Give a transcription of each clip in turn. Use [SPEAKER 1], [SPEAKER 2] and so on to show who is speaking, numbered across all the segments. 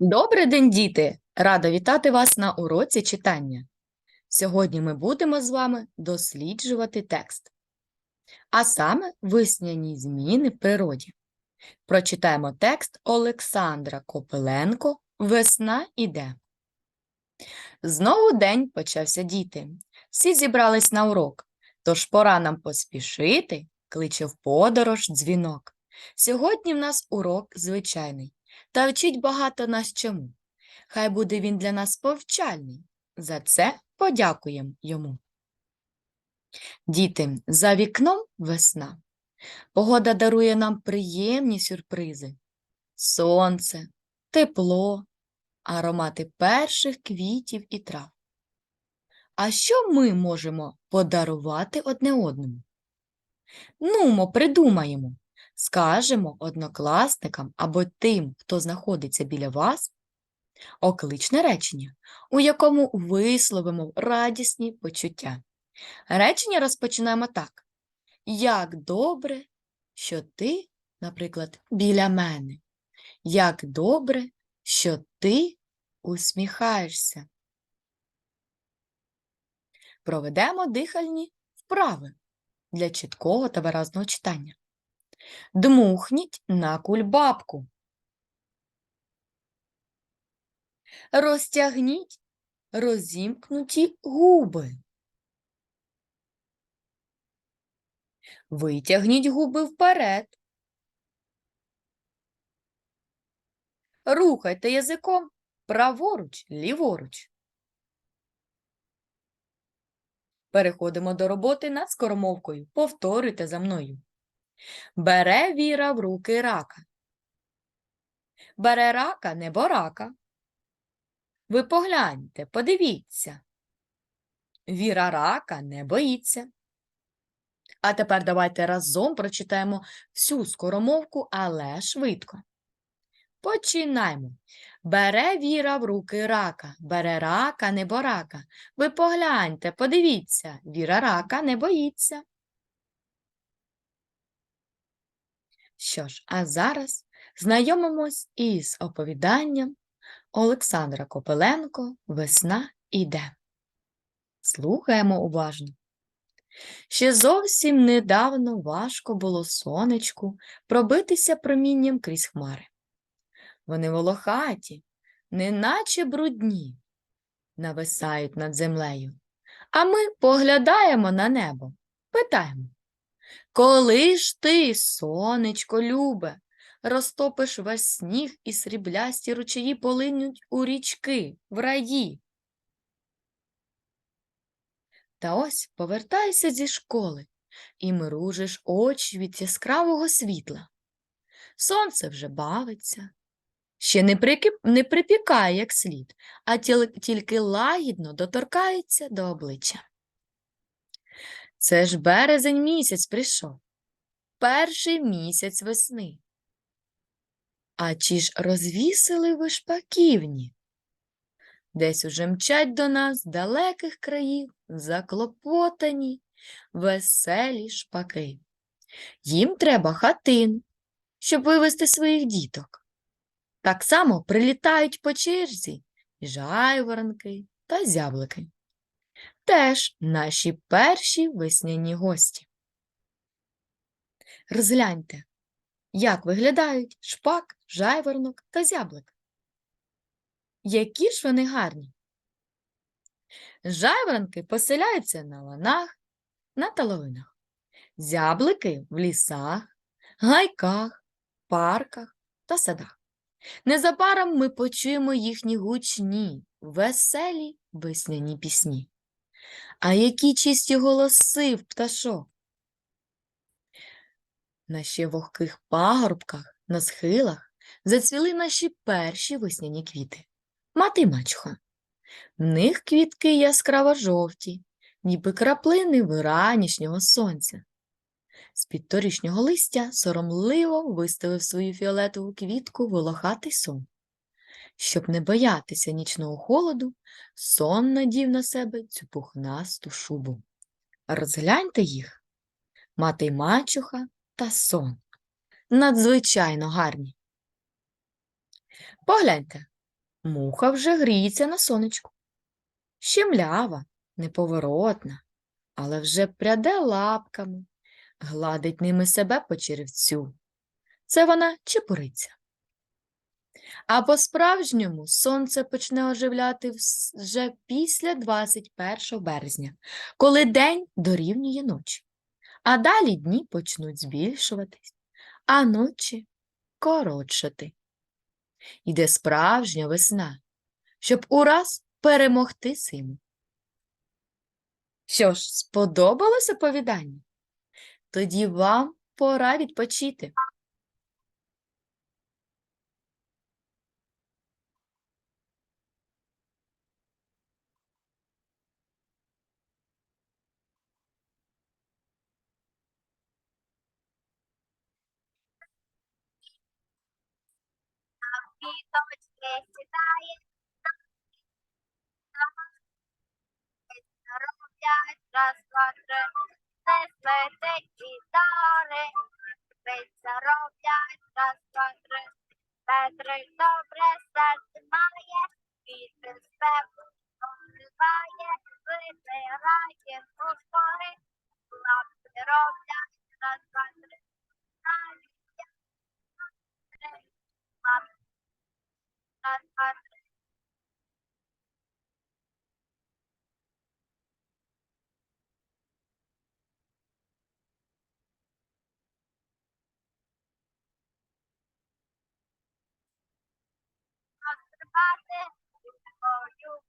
[SPEAKER 1] Добрий день, діти! Рада вітати вас на уроці читання. Сьогодні ми будемо з вами досліджувати текст, а саме весняні зміни в природі. Прочитаємо текст Олександра Копиленко «Весна іде». Знову день почався діти. Всі зібрались на урок, тож пора нам поспішити, кличе в подорож дзвінок. Сьогодні в нас урок звичайний, та вчить багато нас чому. Хай буде він для нас повчальний. За це подякуємо йому. Діти, за вікном весна. Погода дарує нам приємні сюрпризи. Сонце, тепло, аромати перших квітів і трав. А що ми можемо подарувати одне одному? Нумо, придумаємо. Скажемо однокласникам або тим, хто знаходиться біля вас, окличне речення, у якому висловимо радісні почуття. Речення розпочинаємо так. Як добре, що ти, наприклад, біля мене. Як добре, що ти усміхаєшся. Проведемо дихальні вправи для чіткого та виразного читання. Дмухніть на кульбабку. Розтягніть розімкнуті губи. Витягніть губи вперед. Рухайте язиком праворуч, ліворуч. Переходимо до роботи над скоромовкою. Повторюйте за мною. Бере віра в руки рака. Бере рака небо рака. Ви погляньте, подивіться. Віра рака не боїться. А тепер давайте разом прочитаємо всю скоромовку, але швидко. Починаємо. Бере віра в руки рака, бере рака небо рака. Ви погляньте, подивіться, віра рака не боїться. Що ж, а зараз знайомимось із оповіданням Олександра Копиленко Весна іде. Слухаємо уважно. Ще зовсім недавно важко було сонечку пробитися промінням крізь хмари. Вони волохаті, неначе брудні, нависають над землею. А ми поглядаємо на небо, питаємо. Коли ж ти, сонечко любе, розтопиш весь сніг і сріблясті ручаї полинуть у річки, в раї? Та ось повертайся зі школи і мружиш очі від яскравого світла. Сонце вже бавиться, ще не, прикип... не припікає як слід, а тіл- тільки лагідно доторкається до обличчя. Це ж березень місяць прийшов, перший місяць весни. А чи ж розвісили ви шпаківні? Десь уже мчать до нас далеких країв заклопотані, веселі шпаки. Їм треба хатин, щоб вивезти своїх діток. Так само прилітають по черзі жайворонки та зяблики. Теж наші перші весняні гості. Розгляньте, як виглядають шпак, жайворонок та зяблик. Які ж вони гарні. Жайворонки поселяються на ланах, на таловинах, зяблики в лісах, гайках, парках та садах. Незабаром ми почуємо їхні гучні, веселі весняні пісні. А які чисті голоси в пташок. На ще вогких пагорбках, на схилах зацвіли наші перші весняні квіти. Мати й мачуха. В них квітки яскраво жовті, ніби краплини вранішнього сонця. З-під торішнього листя соромливо виставив свою фіолетову квітку волохатий сон. Щоб не боятися нічного холоду, сон надів на себе цю пухнасту шубу. Розгляньте їх. Мати й мачуха та сон. Надзвичайно гарні. Погляньте, Муха вже гріється на сонечку. Щемлява, неповоротна, але вже пряде лапками, гладить ними себе по черевцю. Це вона чепуриця. А по-справжньому сонце почне оживляти вже після 21 березня, коли день дорівнює ночі. А далі дні почнуть збільшуватись, а ночі коротшати. Йде справжня весна, щоб ураз перемогти зиму. Що ж, сподобалося повідання? Тоді вам пора відпочити.
[SPEAKER 2] Квіточки сідає, роблять раз, два, три, не сплетить і дари. Пиця роблять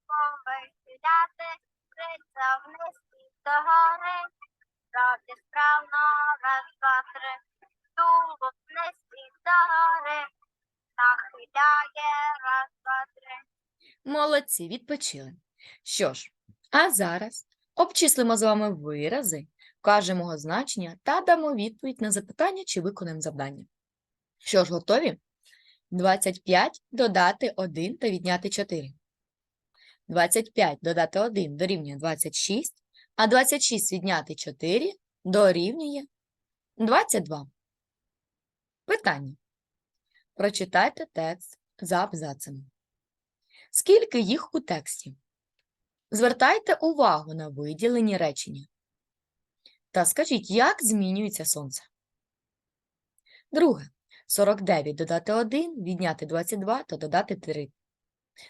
[SPEAKER 2] повихиляти, криця вниз і догори. Роблять справно, раз, два, три, тулуб вниз і догори. Нахиляє, раз, два, три.
[SPEAKER 1] Молодці, відпочили. Що ж, а зараз обчислимо з вами вирази, кажемо його значення та дамо відповідь на запитання, чи виконаємо завдання. Що ж, готові? 25 додати 1 та відняти 4. 25 додати 1 дорівнює 26, а 26 відняти 4 дорівнює 22. Питання. Прочитайте текст за абзацами. Скільки їх у тексті? Звертайте увагу на виділені речення. Та скажіть, як змінюється сонце? Друге. 49 додати 1, відняти 22 та додати 3.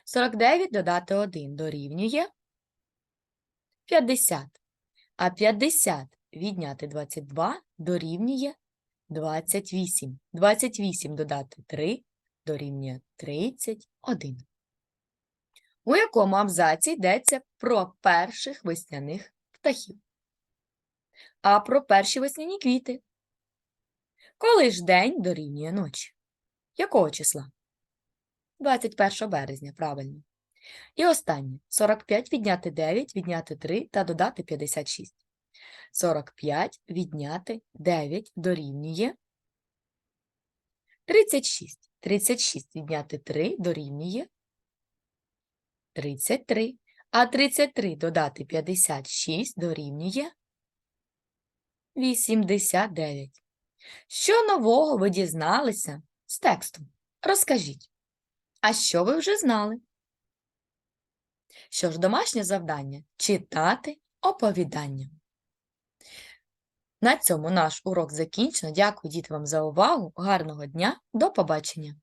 [SPEAKER 1] 49 додати 1 дорівнює 50. А 50 відняти 22 дорівнює 28. 28 додати 3 дорівнює 31. У якому абзаці йдеться про перших весняних птахів? А про перші весняні квіти? Коли ж день дорівнює ночі? Якого числа? 21 березня, правильно. І останнє. 45 відняти 9, відняти 3 та додати 56. 45 відняти 9 дорівнює 36. 36 відняти 3 дорівнює 33. А 33 додати 56 дорівнює 89. Що нового ви дізналися з текстом? Розкажіть. А що ви вже знали? Що ж, домашнє завдання читати оповідання. На цьому наш урок закінчено. Дякую, діти, вам за увагу. Гарного дня. До побачення.